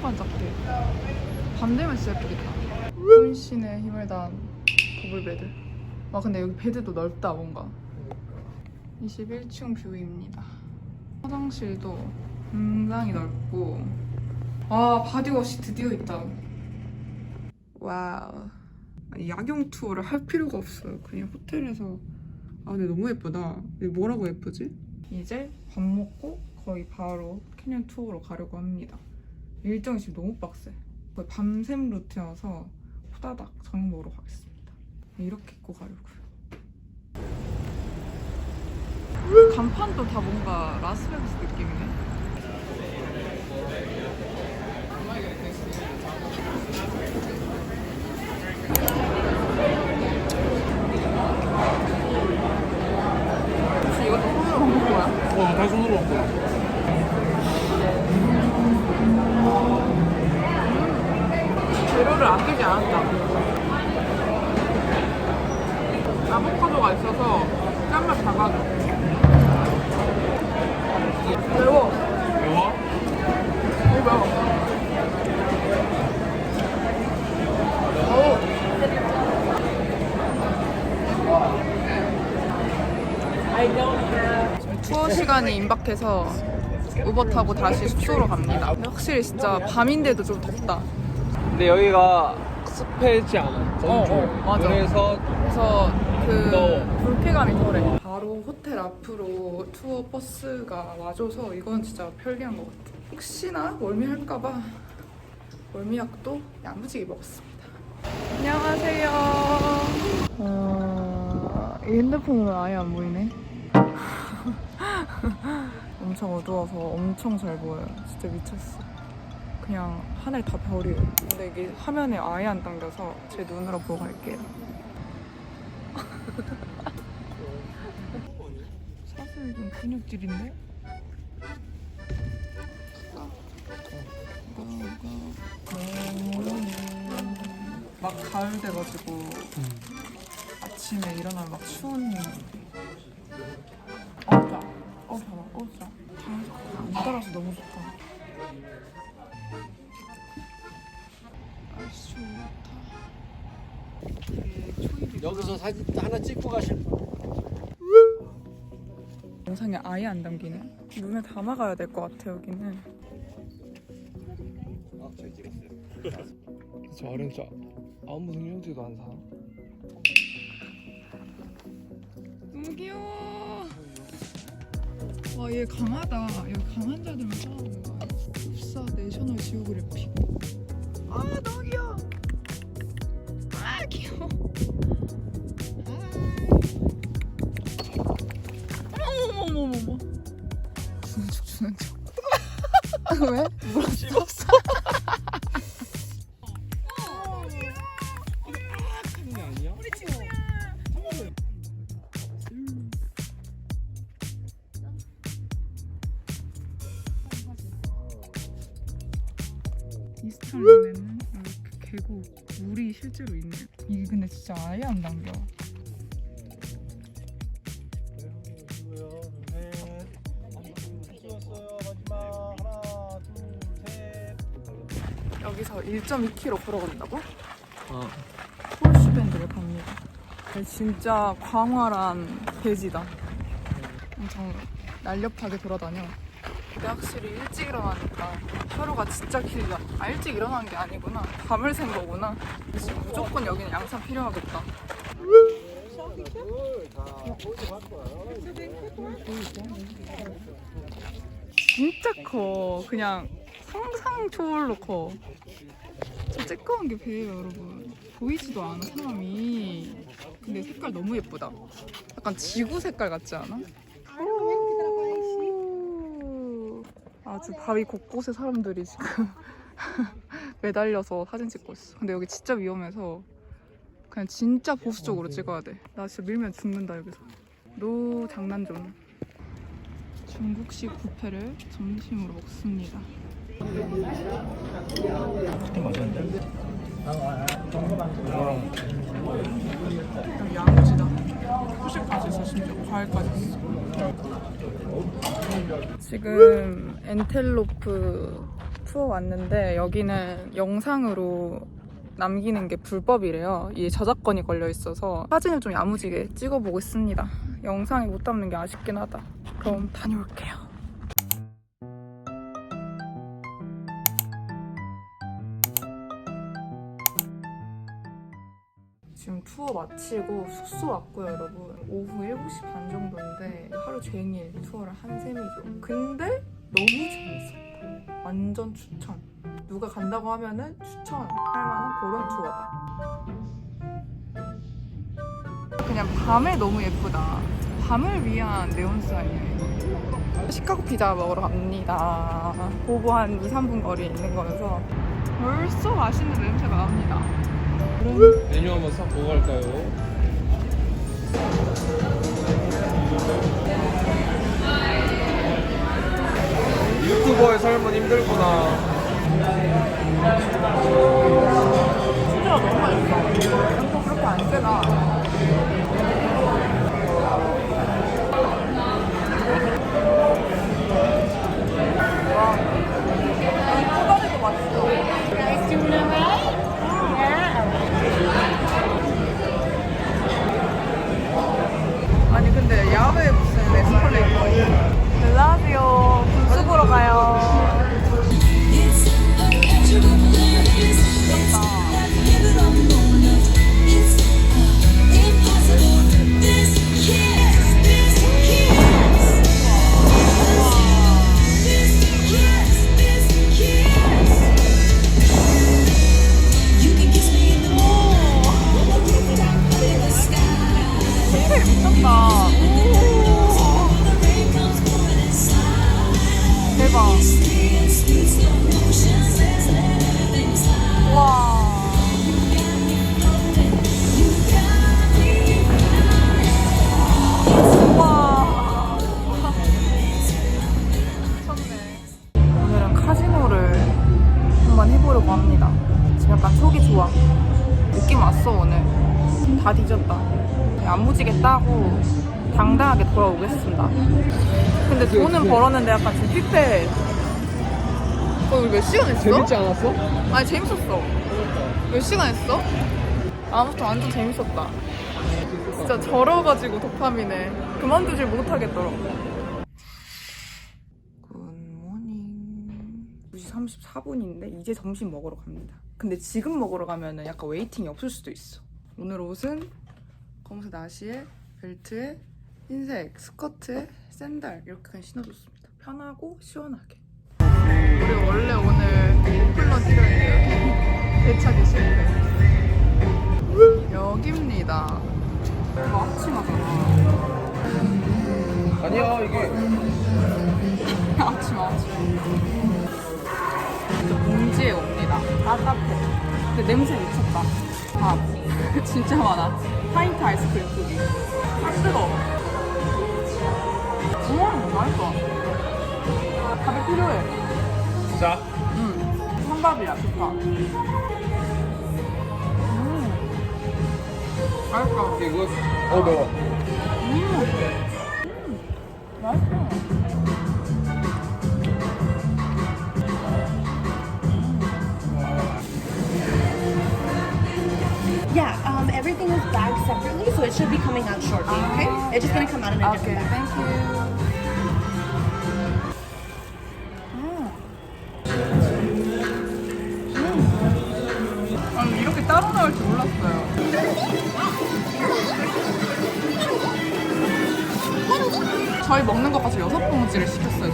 반짝반짝해. 밤 되면 진짜 예쁘겠다. 혼신의 힘을 다한 더블 베드. 와 근데 여기 베드도 넓다 뭔가. 21층 뷰입니다. 화장실도 굉장히 넓고 아 바디워시 드디어 있다. 와우. 야경 투어를 할 필요가 없어요. 그냥 호텔에서 아 근데 너무 예쁘다. 뭐라고 예쁘지? 이제 밥 먹고 거의 바로 캐년 투어로 가려고 합니다. 일정이 지금 너무 빡세. 거의 밤샘 루트여서 후다닥 저녁 먹으러 가겠습니다. 이렇게 입고 가려고요. 간판도 다 뭔가 라스베가스 느낌이네. 혹시 이것도 손으로 먹는 거야? 어, 다 손으로. 재료를 아끼지 않았다. 아보카도가 있어서 짠맛 잡아줘. 매워. 매워? 이거 매워. 투어 시간이 임박해서 우버 타고 다시 숙소로 갑니다. 확실히 진짜 밤인데도 좀 덥다. 근데 여기가 습하지 않아. 어, 건조. 어, 맞아. 그래서 그래서 그 더워. 불쾌감이 덜해. 바로 호텔 앞으로 투어 버스가 와줘서 이건 진짜 편리한 것 같아. 혹시나 멀미할까봐 멀미약도 야무지게 먹었습니다. 안녕하세요. 어, 이 핸드폰은 아예 안 보이네. 엄청 어두워서 엄청 잘 보여요. 진짜 미쳤어. 그냥 하늘 다 별이에요. 근데 이게 화면에 아예 안 당겨서 제 눈으로 보고 갈게요. 사실 좀 근육질인데? 막 가을 돼가지고 아침에 일어나면 막 추운 어, 자. 어, 봐봐. 어, 자. 안 따라서 너무 좋다. 여기서 사진 하나 찍고 가실 분. 영상에 아예 안 담기네. 눈에 담아가야 될 것 같아 여기는. 아, 저희 찍었어요. 저 어른 저 아무 생명지도 안 사. 너무 귀여워. 와, 얘 강하다. 여기 강한 왜? 아니야? 우리 친구야. 이스탈림에는 이렇게 계곡 물이 실제로 있네. 이게 근데 진짜 아예 안 담겨. 1.2km 걸어간다고? 어. 홀슈밴드를 갑니다. 진짜 광활한 대지다. 엄청 날렵하게 돌아다녀. 근데 확실히 일찍 일어나니까 하루가 진짜 길다. 아 일찍 일어난 게 아니구나. 밤을 샌 거구나. 그래서 무조건 여기는 양산 필요하겠다. 진짜 커. 그냥 상상 초월로 커. 저 쬐끄만 게 배예요, 여러분. 보이지도 않아, 사람이. 근데 색깔 너무 예쁘다. 약간 지구 색깔 같지 않아? 오. 아주 바위 곳곳에 사람들이 지금 매달려서 사진 찍고 있어. 근데 여기 진짜 위험해서 그냥 진짜 보수적으로 찍어야 돼. 나 진짜 밀면 죽는다, 여기서. 노 장난 좀. 중국식 뷔페를 점심으로 먹습니다. 치킨 맛있는데? 야무지다. 후식까지 있어 심지어 과일까지 있어. 지금 엔텔로프 투어 왔는데 여기는 영상으로 남기는 게 불법이래요. 이게 저작권이 걸려 있어서 사진을 좀 야무지게 찍어보고 있습니다. 영상에 못 담는 게 아쉽긴 하다. 그럼 다녀올게요. 투어 마치고 숙소 왔고요, 여러분. 오후 7시 반 정도인데 하루 종일 투어를 한 셈이죠. 근데 너무 재밌었다. 완전 추천. 누가 간다고 하면은 추천할 만한 그런 투어다. 그냥 밤에 너무 예쁘다. 밤을 위한 네온사인이에요. 시카고 피자 먹으러 갑니다. 보고 한 2, 3분 거리에 있는 거여서 벌써 맛있는 냄새가 납니다. 메뉴 한번 싹 보고 갈까요? 유튜버의 삶은 힘들구나. 벌었는데 약간 좀 피폐해. 어, 우리 몇 시간 했어? 재밌지 않았어? 아니 재밌었어. 몇 시간 했어? 아무튼 완전 재밌었다. 진짜 절어가지고 도파민에 그만두질 못하겠더라고. 굿모닝. 2시 34분인데 이제 점심 먹으러 갑니다. 근데 지금 먹으러 가면은 약간 웨이팅이 없을 수도 있어. 오늘 옷은 검은색 나시에 벨트에 흰색 스커트에 샌들 이렇게 그냥 신어줬습니다. 편하고 시원하게. 우리 원래 오늘 뛰었는데 대차게 실패. 여기입니다. 이거 앞치마잖아. 아니야 이게 앞치마. 진짜 봉지에 옵니다. 따뜻해. 근데 냄새 미쳤다. 아, 진짜 많아. 파인트 아이스크림 크기. 아, 뜨거워. 음, 맛있어. 밥이 필요해. 진짜 응. 한밥이야, 좋다. 음. 맛있어. 이거 어 매워. 음. 맛있어. Yeah, um, everything is bagged separately, so it should be coming out shortly, okay? It's just gonna come out in a Okay, different bag. thank you. 저희 먹는 것 같이 여섯 봉지를 시켰어요,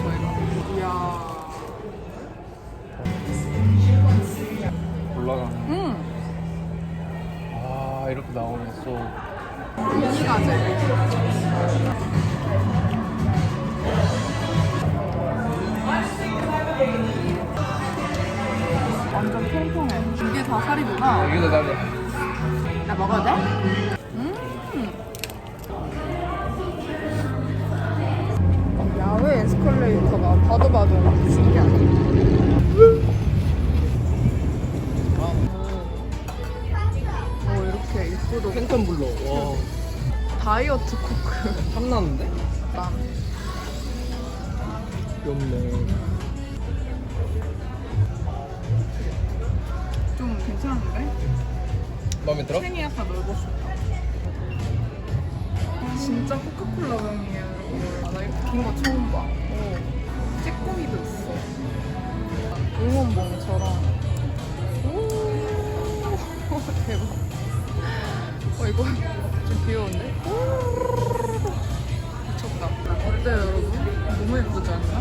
마음에 들어? 캔이 약간 넓었을까? 아, 진짜 코카콜라 병이에요. 아, 나 이렇게 긴 거 처음 봐. 오, 찌꺼기도 있어. 응원봉처럼. 오, 대박. 어, 이거 좀 귀여운데? 미쳤다. 어때요, 여러분? 너무 예쁘지 않나?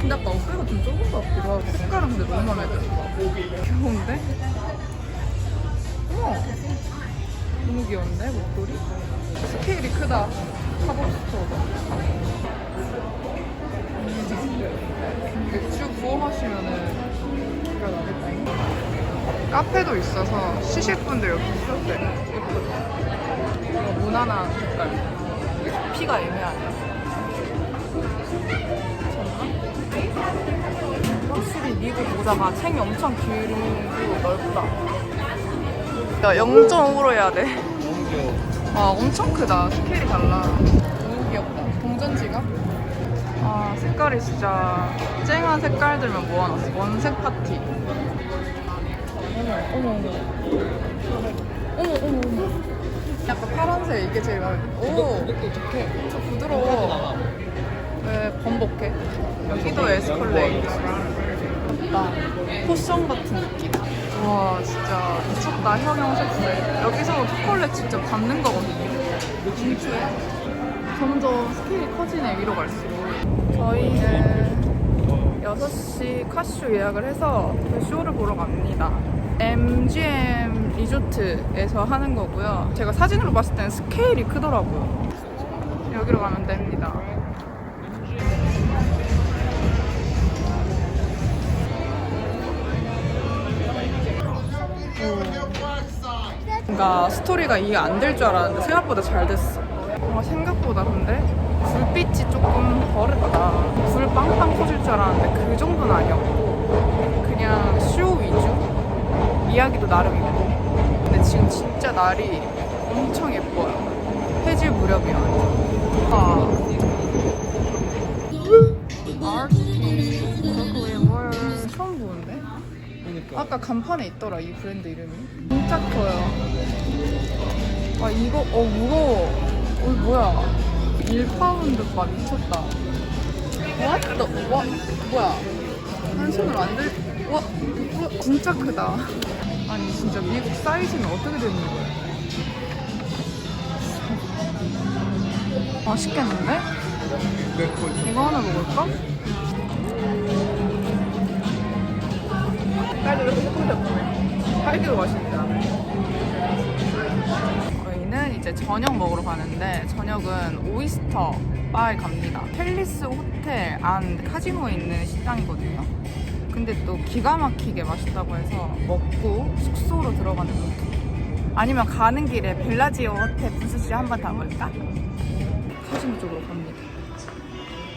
근데 아까 어깨가 좀 좁은 것 같기도 하고 색깔은 근데 너무 마음에 들어. 귀여운데? 어머! 너무 귀여운데, 목도리? 스케일이 크다. 팝업 스토어다. 맥주 부어 마시면은 기가 나겠다. 카페도 있어서 시실 분들 여기. 예쁘다. 이거 무난한 색깔. 피가 애매하네. 확실히 미국 모자가 챙이 엄청 길고 넓다. 야, 0.5로 해야 돼. 너무 귀여워. 와, 엄청 크다. 스케일이 달라. 너무 귀엽다. 동전 지갑? 아, 색깔이 진짜 쨍한 색깔들만 모아놨어. 원색 파티. 어머, 어머, 어머. 어머, 어머, 어머. 약간 파란색 이게 제일 마음에. 오! 이것도 좋게. 저 부드러워. 왜 번복해? 여기도 에스컬레이터. 나 포션 같은 느낌. 와 진짜 미쳤다 형형 셰프. 여기서 초콜릿 직접 받는 거거든요. 진짜요? 점점 스케일이 커지네 위로 갈수록. 저희는 6시 카쇼 예약을 해서 그 쇼를 보러 갑니다. MGM 리조트에서 하는 거고요. 제가 사진으로 봤을 때는 스케일이 크더라고요. 여기로 가면 됩니다. 뭔가 스토리가 이해 안 될 줄 알았는데 생각보다 잘 됐어. 뭔가 생각보다 근데 불빛이 조금 버릇다. 불 빵빵 터질 줄 알았는데 그 정도는 아니었고 그냥 쇼 위주? 이야기도 나름 있고 근데 지금 진짜 날이 엄청 예뻐요. 해질 무렵이야. 아. 처음 보는데? 그러니까. 아까 간판에 있더라 이 브랜드 이름이 진짜 커요. 아 이거 어 무거워 어 뭐야? 1파운드 바 미쳤다. What the 와 뭐야? 한 손으로 안 들.. 와 우와, 진짜 크다. 아니 진짜 미국 사이즈는 어떻게 되는 거야? 맛있겠는데? 이거 하나 먹을까? 딸기 이렇게 조금 더 딸기로 맛있다. 이제 저녁 먹으러 가는데 저녁은 오이스터 바에 갑니다. 팰리스 호텔 안 카지노에 있는 식당이거든요. 근데 또 기가 막히게 맛있다고 해서 먹고 숙소로 들어가는 루트. 아니면 가는 길에 벨라지오 호텔 부스시 한번 담을까? 카지노 쪽으로 갑니다.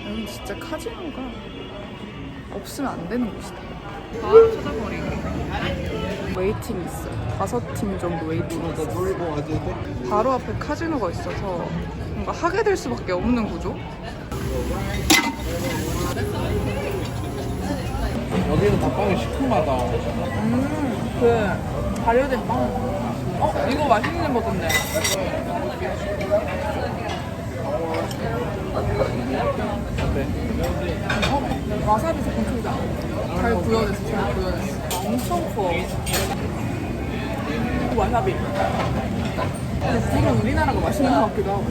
여기 진짜 카지노가 없으면 안 되는 곳이다. 바로 찾아버리기. 웨이팅 있어. 다섯 팀 정도 웨이팅 있어. 바로 앞에 카지노가 있어서 뭔가 하게 될 수밖에 없는 구조? 여기는 닭빵이 시큼하다. 음, 그 발효된 빵. 어, 이거 맛있는 버던데. 어, 와사비 조금 크다. 잘 구워졌어, 잘 구워졌어. 아, 엄청 커. 와사비. 근데 불은 우리나라가 맛있는 것 같기도 하고.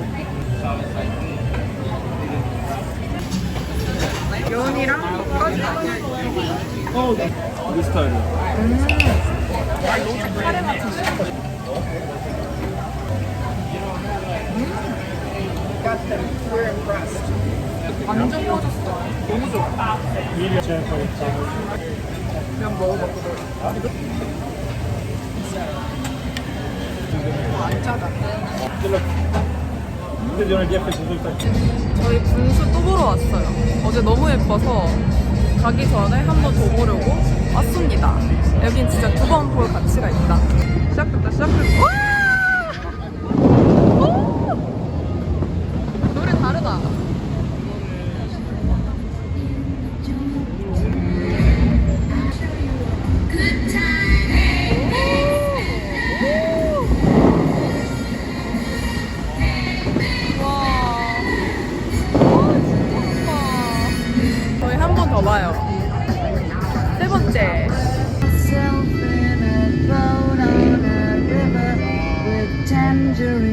면이랑 볶아지 우리 스타일이야. 아, 로즈 카레 같은 거. 완전 퍼졌어. 너무 좋아. 그냥 먹어봤거든. 아, 안 짜다. 저희 분수 또 보러 왔어요. 어제 너무 예뻐서 가기 전에 한 번 더 보려고 왔습니다. 여긴 진짜 두 번 볼 가치가 있다. 시작됐다, 시작됐다. 와! 오! victory.